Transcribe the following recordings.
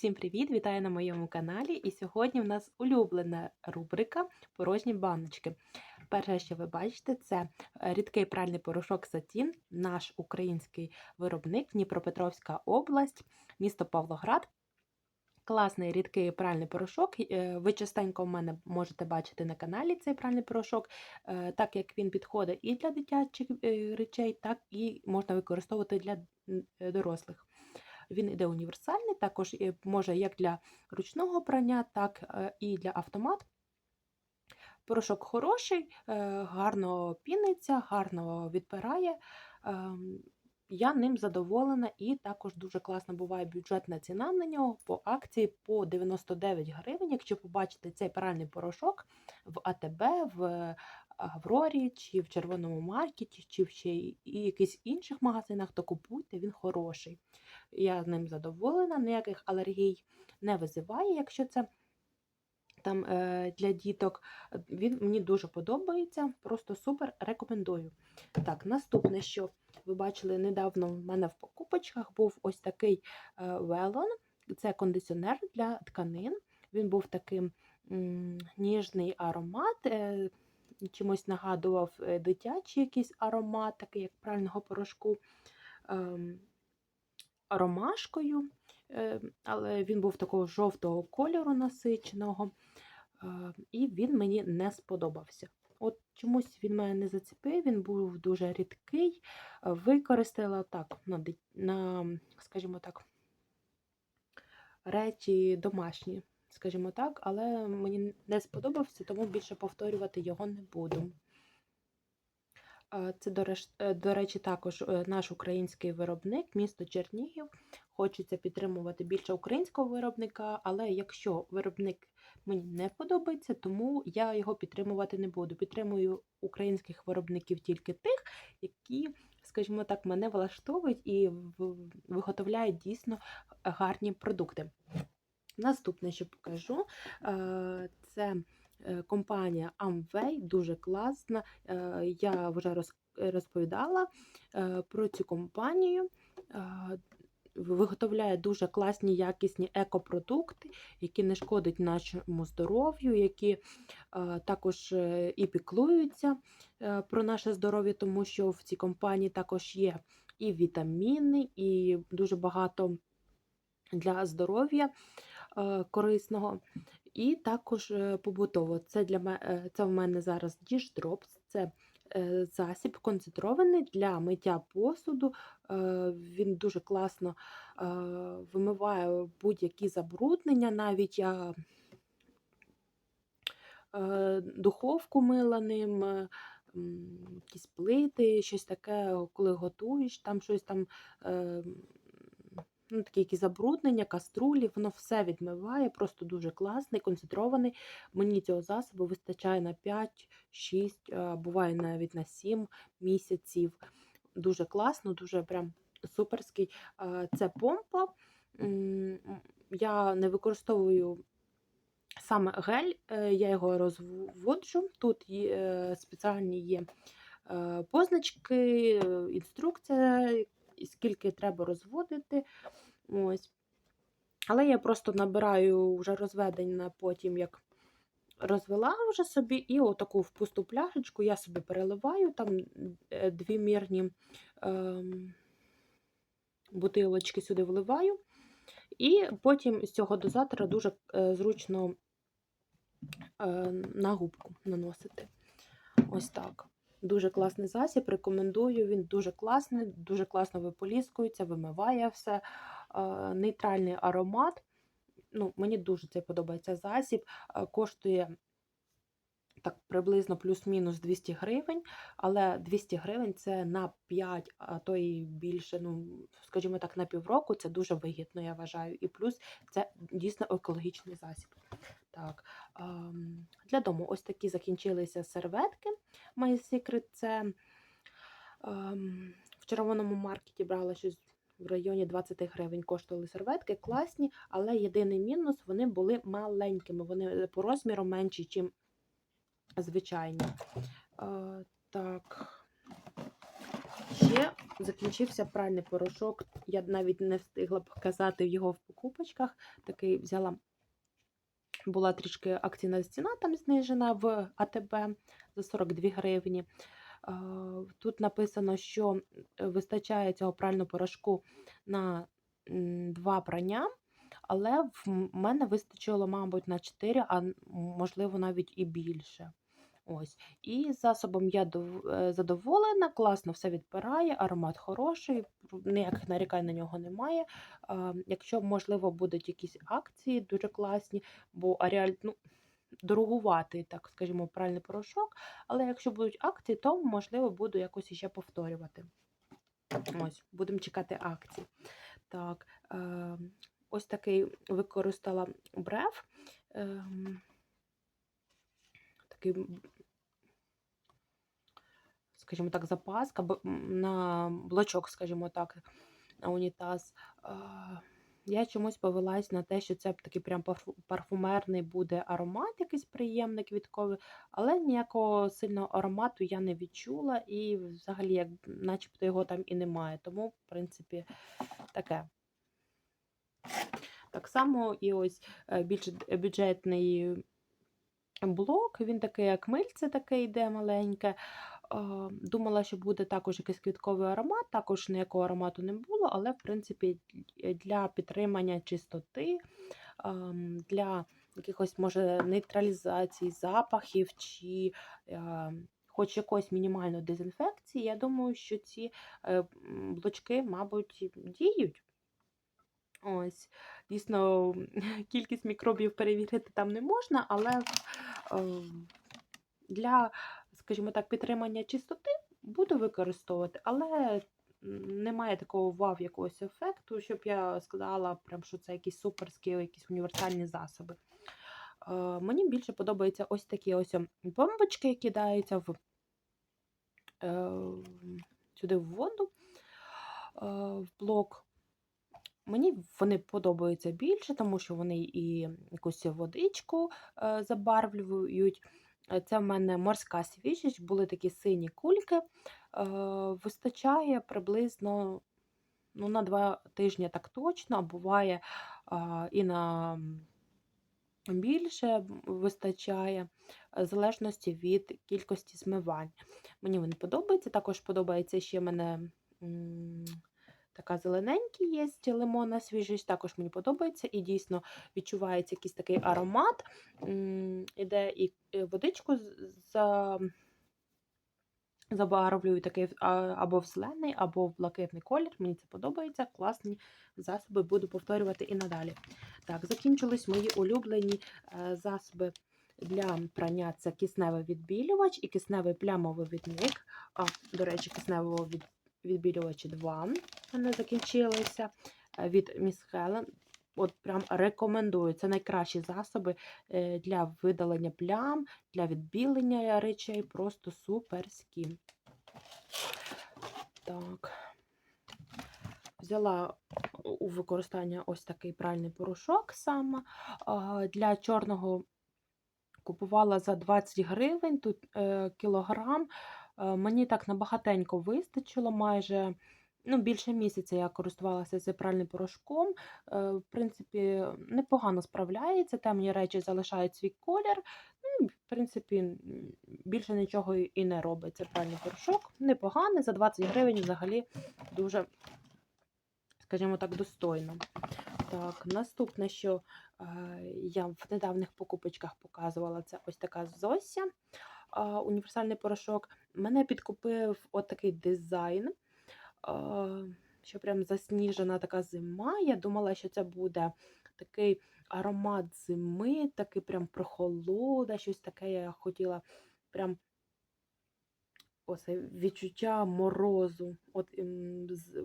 Всім привіт! Вітаю на моєму каналі. І сьогодні в нас улюблена рубрика Порожні баночки. Перше, що ви бачите, це е, рідкий пральний порошок Сатін, наш український виробник, Дніпропетровська область, місто Павлоград. Класний рідкий пральний порошок. Е, Ви частенько в мене можете бачити на каналі цей пральний порошок, е, так як він підходить і для дитячих речей, так і можна використовувати для дорослих. Він іде універсальний, також е, може як для ручного прання, так е, і для автомат. Порошок хороший, е, гарно піниться, гарно відпирає. Ем, Я ним задоволена і також дуже класна буває бюджетна ціна на нього по акції по 99 гривень. Якщо побачите цей пральний порошок в АТБ, в Аврорі, чи в червоному маркеті, чи в ще і якихось інших магазинах, то купуйте, він хороший. Я ним задоволена, ніяких алергій не визиває, якщо це там е, для діток. Він мені дуже подобається, просто супер рекомендую. Так, наступне, що ви бачили недавно в мене в покупочках, був ось такий е, велон. Це кондиціонер для тканин. Він був таким ніжний аромат. Е, чимось нагадував дитячий якийсь аромат, такий як прального порошку. Ромашкою, е, але він був такого жовтого кольору насиченого, е, і він мені не сподобався. От чомусь він мене не зацепив, він був дуже рідкий. Е, Використала так, на, на, скажімо так, речі домашні, скажімо так, але мені не сподобався, тому більше повторювати його не буду. Це, е, до речі, також е, наш український виробник, місто Чернігів. Хочеться підтримувати більше українського виробника, але якщо виробник мені не подобається, тому я його підтримувати не буду. Підтримую українських виробників тільки тих, які, скажімо так, мене влаштовують і виготовляють дійсно гарні продукти. Наступне, що покажу, е, це компанія Amway, дуже класна. Е, Я вже роз- розповідала е, про цю компанію. Е, Виготовляє дуже класні якісні екопродукти, які не шкодять нашому здоров'ю, які е, також е, і піклуються е, про наше здоров'я, тому що в цій компанії також є і вітаміни, і дуже багато для здоров'я е, корисного. І також е, побутово. Це для мене це в мене зараз Dish Drops, це е, засіб концентрований для миття посуду. Е, Він дуже класно вимиває будь-які забруднення. Навіть я духовку мила ним, якісь плити, щось таке, коли готуєш, там щось там. Ну, такі якісь забруднення, каструлі, воно все відмиває, просто дуже класний, концентрований. Мені цього засобу вистачає на 5-6, буває навіть на 7 місяців. Дуже класно, дуже прям суперський. Це помпа. Я не використовую саме гель, е, я його розводжу. Тут є, е, спеціальні є е, позначки, інструкція, і скільки треба розводити. Ось. Але я просто набираю вже розведення потім, як розвела вже собі, і отаку в пусту пляшечку я собі переливаю, там е, дві мірні ем, бутилочки сюди вливаю. І потім з цього дозатора дуже е, зручно е, на губку наносити. Ось так. Дуже класний засіб, рекомендую. Він дуже класний, дуже класно виполіскується, вимиває все. Е, Нейтральний аромат. Ну, Мені дуже це подобається засіб. Е, Коштує так приблизно плюс-мінус 200 гривень, але 200 гривень це на 5, а то і більше, ну, скажімо так, на півроку це дуже вигідно, я вважаю. І плюс це дійсно екологічний засіб. Так, ем, Для дому ось такі закінчилися серветки. My Secret це ем, в червоному маркеті брала щось в районі 20 гривень коштували серветки, класні, але єдиний мінус вони були маленькими. Вони по розміру менші, ніж звичайні. Е, так, Ще закінчився пральний порошок. Я навіть не встигла показати його в покупочках. Такий взяла, була трішки акційна ціна там знижена в АТБ за 42 гривні. Тут написано, що вистачає цього прального порошку на два прання, але в мене вистачило, мабуть, на 4, а можливо навіть і більше. Ось. І засобом я е, задоволена, класно все відпирає, аромат хороший, ніяких нарікань на нього немає. Якщо, можливо, будуть якісь акції дуже класні, бо Аріаль, ну, дорогуватий, так скажімо, пральний порошок, але якщо будуть акції, то, можливо, буду якось іще повторювати. Ось, будемо чекати акції. Так, е, ось такий використала брев. ем, такий, скажімо так, запаска на блочок, скажімо так, на унітаз. Я чомусь повелась на те, що це такий прям парфумерний буде аромат, якийсь приємний квітковий, але ніякого сильного аромату я не відчула, і взагалі, як начебто його там і немає. Тому, в принципі, таке. Так само і ось е, більш бюджетний блок, він такий, як мильце таке йде маленьке. Думала, що буде також якийсь квітковий аромат, також ніякого аромату не було, але в принципі для підтримання чистоти, для якихось, може, нейтралізації запахів чи хоч якоїсь мінімальної дезінфекції, я думаю, що ці е, блочки, мабуть, діють. Ось, дійсно, кількість мікробів перевірити там не можна, але е, для, скажімо так, підтримання чистоти буду використовувати, але немає такого вау якогось ефекту, щоб я сказала, прям, що це якісь суперські, якісь універсальні засоби. Е, Мені більше подобаються ось такі ось бомбочки, які кидаються в, е, сюди в воду, в блок. Мені вони подобаються більше, тому що вони і якусь водичку е, забарвлюють. Е, Це в мене морська свіжість, були такі сині кульки. Е, Вистачає приблизно ну, на два тижні так точно, а буває і на більше вистачає, в залежності від кількості змивань. Мені вони подобаються. Також подобається ще мене. Така зелененька є лимонна свіжість, також мені подобається, і дійсно відчувається якийсь такий аромат. Іде і е, водичку за, забарвлюю такий або в зелений, або в блакитний колір. Мені це подобається. Класні засоби буду повторювати і надалі. Так, закінчились мої улюблені е, засоби для прання. Це кисневий відбілювач і кисневий плямовий відник. А, до речі, кисневого від, відбілювача 2 в мене закінчилися е, від Miss Helen. От прям рекомендую. Це найкращі засоби е, для видалення плям, для відбілення речей. Просто суперські. Так. Взяла у використання ось такий пральний порошок саме. Для чорного купувала за 20 гривень, тут е, кілограм. Мені так набагатенько вистачило, майже ну, більше місяця я користувалася цим пральним порошком. Е, В принципі, непогано справляється, темні речі залишають свій колір. Ну, в принципі, більше нічого і не робить. Це пральний порошок. Непоганий, за 20 гривень взагалі дуже, скажімо так, достойно. Так, наступне, що е, я в недавніх покупочках показувала, це ось така Зося, е, універсальний порошок. Мене підкупив отакий дизайн, що прям засніжена така зима. Я думала, що це буде такий аромат зими, такий прям прохолода, щось таке я хотіла прям ось відчуття морозу, от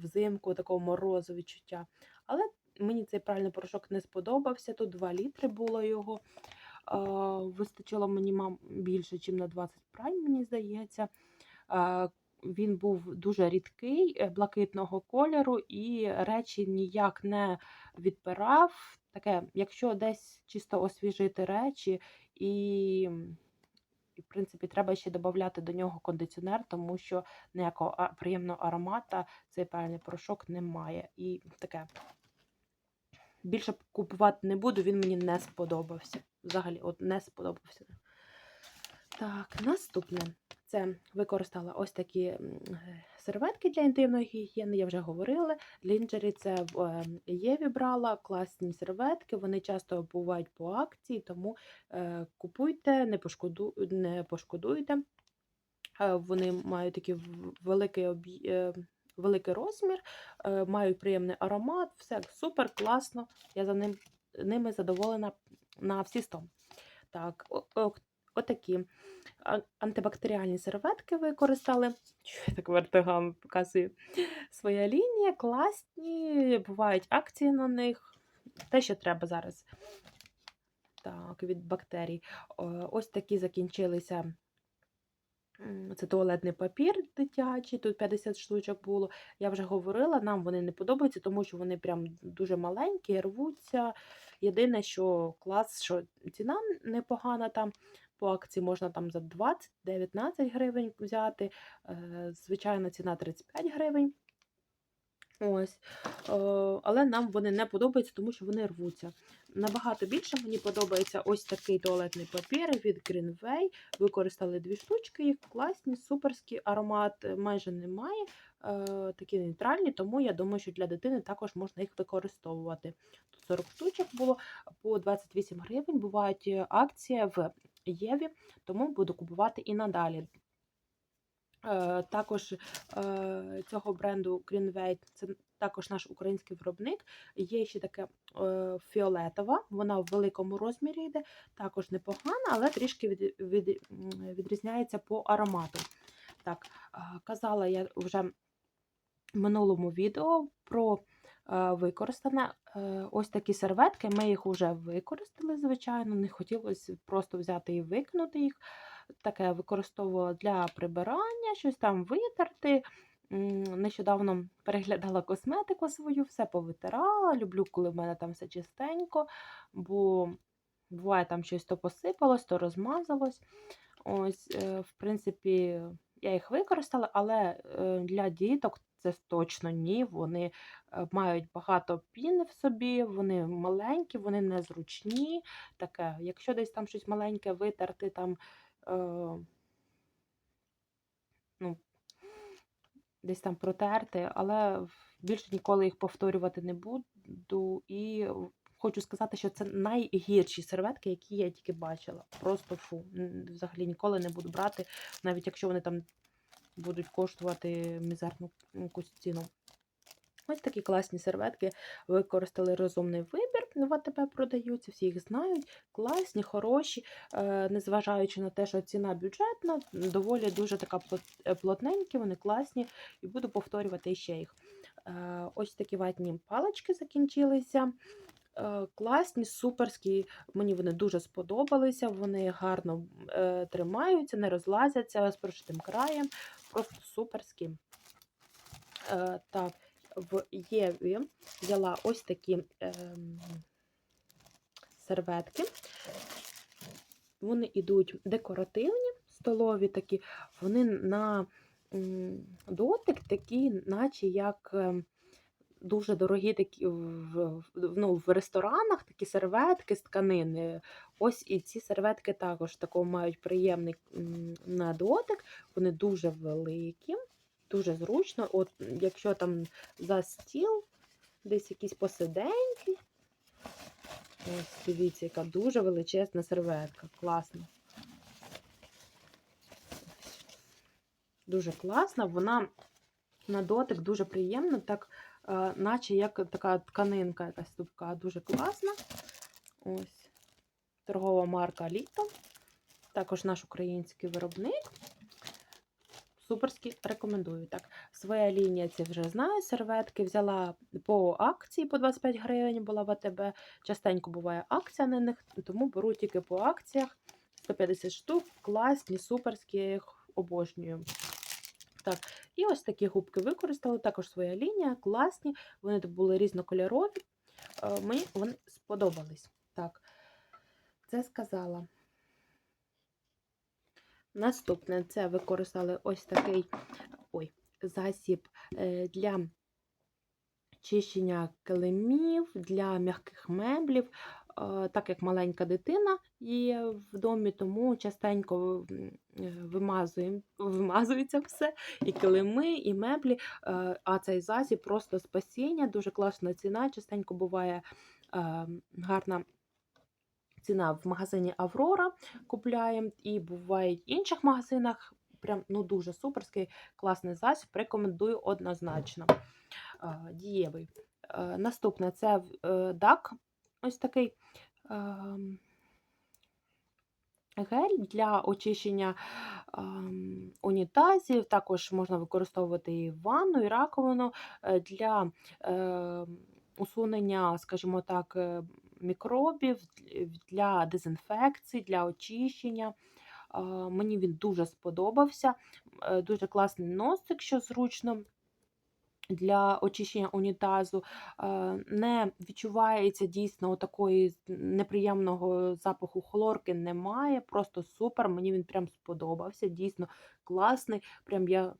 взимку такого морозу відчуття. Але мені цей пральний порошок не сподобався. Тут 2 літри було його. Вистачило мені мам, більше, ніж на 20 прань, мені здається. Він був дуже рідкий, е, блакитного кольору, і речі ніяк не відпирав. Таке, якщо десь чисто освіжити речі і і в принципі, треба ще додати до нього кондиціонер, тому що ніякого приємного аромата цей пральний порошок не має. І таке. Більше купувати не буду, він мені не сподобався. Взагалі, от не сподобався. Так, наступне. Це використала ось такі серветки для інтимної гігієни, я вже говорила. Лінджері це в е, Єві брала, класні серветки, вони часто бувають по акції, тому е, купуйте, не, пошкоду, не пошкодуйте. Е, Вони мають такий великий, е, великий розмір, мають приємний аромат, все супер, класно. Я за ним, ними задоволена на всі 100. Так, о- о- отакі антибактеріальні серветки використали. Я так вертигами показую. Своя лінія, класні, бувають акції на них. Те, що треба зараз. Так, від бактерій. Ось такі закінчилися. Це туалетний папір дитячий, тут 50 штучок було. Я вже говорила, нам вони не подобаються, тому що вони прям дуже маленькі, рвуться. Єдине, що клас, що ціна непогана там. По акції можна там за 20-19 гривень взяти. Е, Звичайна ціна 35 гривень. Ось. Е, Але нам вони не подобаються, тому що вони рвуться. Набагато більше мені подобається ось такий туалетний папір від Greenway. Використали дві штучки, їх класні, суперський аромат е, майже немає. Е, Такі нейтральні, тому я думаю, що для дитини також можна їх використовувати. Тут 40 штучок було по 28 гривень. Бувають е, акції в Єві, тому буду купувати і надалі. Е, Також цього бренду Greenway, це також наш український виробник. Є ще таке фіолетова, вона в великому розмірі йде, також непогана, але трішки від, від, відрізняється по аромату. Так, казала я вже минулому відео про е, використане е, ось такі серветки. Ми їх вже використали, звичайно, не хотілося просто взяти і викинути їх. Таке використовувала для прибирання, щось там витерти. Нещодавно переглядала косметику свою, все повитирала. Люблю, коли в мене там все чистенько, бо буває там щось то посипалось, то розмазалось. Ось, е, в принципі, я їх використала, але для діток це точно ні. Вони е, мають багато піни в собі, вони маленькі, вони незручні. Таке, якщо десь там щось маленьке витерти, там, е, ну, десь там протерти, але більше ніколи їх повторювати не буду. І хочу сказати, що це найгірші серветки, які я тільки бачила. Просто фу. Взагалі ніколи не буду брати, навіть якщо вони там будуть коштувати мізерну ціну. Ось такі класні серветки використали розумний вибір. В АТБ продаються, всі їх знають. Класні, хороші, е, незважаючи на те, що ціна бюджетна, доволі дуже така плотненькі, вони класні, і буду повторювати ще їх. Е, Ось такі ватні палички закінчилися. Е, Класні, суперські. Мені вони дуже сподобалися. Вони гарно е, тримаються, не розлазяться з прошитим краєм. Просто суперські. Е, так, в Єві взяла ось такі ем, серветки. Вони йдуть декоративні, столові такі, вони на дотик такі, наче як ем, дуже дорогі такі в, ну, в ресторанах такі серветки з тканини. Ось і ці серветки також такого мають приємний на дотик. Вони дуже великі, дуже зручно. От якщо там за стіл, десь якісь посиденьки. Ось дивіться, яка дуже величезна серветка. Класно. Дуже класна. Вона на дотик дуже приємна, так, наче як така тканинка якась тупка. Дуже класна. Ось. Торгова марка Літо. Також наш український виробник. Суперські рекомендую. Так, своя лінія, це вже знаю. Серветки взяла по акції по 25 гривень, була в АТБ. Частенько буває акція на них, тому беру тільки по акціях. 150 штук, класні, суперські, їх обожнюю. Так, і ось такі губки використали. Також своя лінія, класні. Вони були різнокольорові. Мені вони сподобались. Так, це сказала. Наступне це використали ось такий ой, засіб е, для чищення килимів, для м'яких меблів. Е, Так як маленька дитина є в домі, тому частенько е, вимазується все, і килими, і меблі. Е, А цей засіб просто спасіння, дуже класна ціна. Частенько буває гарна ціна в магазині Аврора купляємо, і буває в інших магазинах. Прям ну дуже суперський, класний засіб. Рекомендую однозначно. Дієвий. Наступне це DAC. Ось такий ем, гель для очищення ем, унітазів. Також можна використовувати і ванну, і раковину е, для е, усунення, скажімо так, е, мікробів, для дезінфекції, для очищення. Е, Мені він дуже сподобався. Е, Дуже класний носик, що зручно для очищення унітазу. Не відчувається дійсно такої неприємного запаху хлорки немає. Просто супер. Мені він прям сподобався. Дійсно класний. Прям я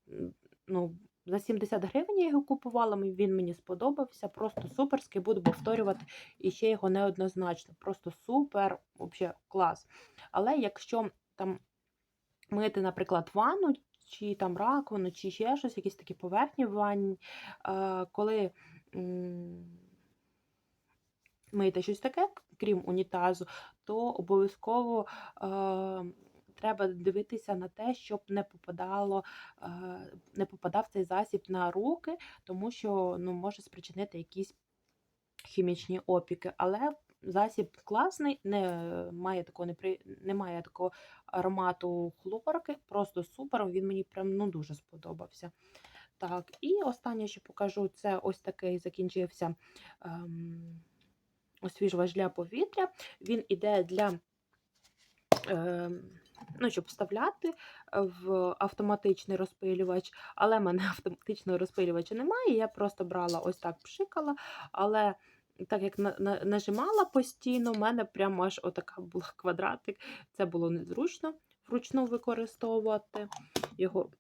ну, за 70 гривень я його купувала, він мені сподобався. Просто суперський. Буду повторювати і ще його неоднозначно. Просто супер, взагалі клас. Але якщо там мити, наприклад, ванну, чи там раковину, чи ще щось, якісь такі поверхні в ванні, е, коли миєте щось таке, крім унітазу, то обов'язково е, треба дивитися на те, щоб не попадало, е, не попадав цей засіб на руки, тому що ну, може спричинити якісь хімічні опіки. Але засіб класний, не має такого непри... немає такого аромату хлорки, просто супер. Він мені прям ну, дуже сподобався. Так, і останнє, що покажу, це ось такий закінчився ем, освіжувач для повітря. Він іде для. Ем, Ну, щоб вставляти в автоматичний розпилювач, але в мене автоматичного розпилювача немає. Я просто брала ось так пшикала, але так як на, на, нажимала постійно, в мене прямо аж отака була квадратик. Це було незручно вручну використовувати. Його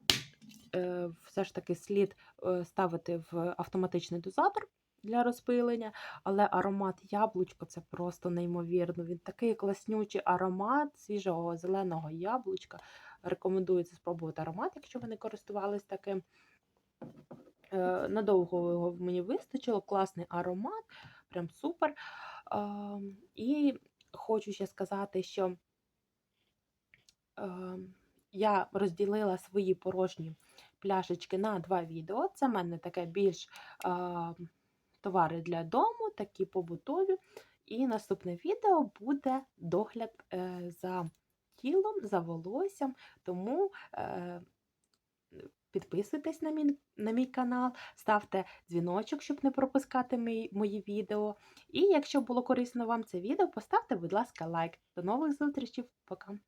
е, все ж таки слід е, ставити в автоматичний дозатор для розпилення, але аромат яблучка це просто неймовірно. Він такий класнючий аромат свіжого зеленого яблучка. Рекомендується спробувати аромат, якщо ви не користувались таким. Е, Надовго його мені вистачило, класний аромат, прям супер. І хочу ще сказати, що я розділила свої порожні пляшечки на два відео. Це в мене таке більш товари для дому, такі побутові. І наступне відео буде догляд е, за тілом, за волоссям. Тому е, підписуйтесь на мій, на мій канал, ставте дзвіночок, щоб не пропускати мої, мої відео. І якщо було корисно вам це відео, поставте, будь ласка, лайк. До нових зустрічей. Пока!